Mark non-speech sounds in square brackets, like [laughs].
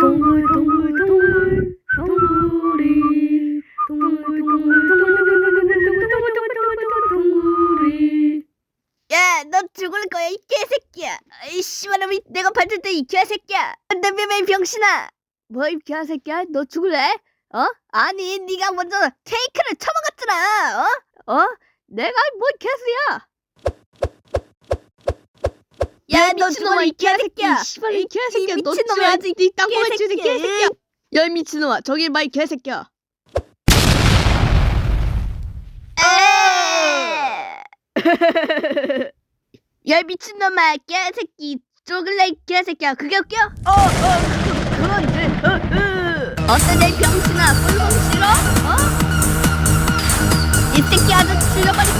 동물 동물 동물 동물이 동물 동물 동물 동물 동물 동물 동물이 야, 너 죽을 거야, 이 개새끼야. 이 씨발놈이 내가 받을 때 이 개새끼야. 안돼매매 병신아. 뭐 이 개새끼야? 너 죽을래? 어? 아니, 네가 먼저 테이크를 처먹었잖아. 어? 어? 내가 뭘 개수야? 야, 너 죽을 이 개새끼야. 이 씨발 이 개새끼야 너 진짜 아직 네 땅콩을 치는 개새끼야. 야이 미친놈아 저기 봐이 개새끼야 에! [laughs] 야 미친놈아 개새끼 쪼글레 개새끼야 그게 웃겨? 어어 그런데 어때 내 병신아 꿀봉 싫어? 어? 이 새끼 아주 죽여버릴